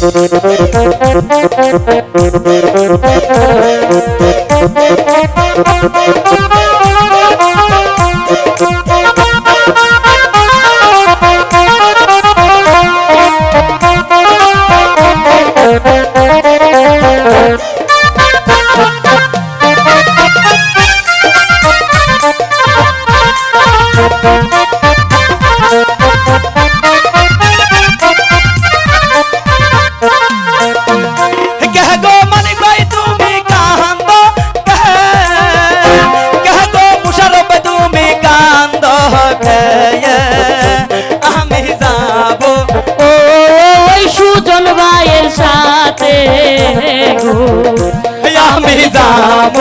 कह সুজন ভাইয়ের সাথে। আমি যাব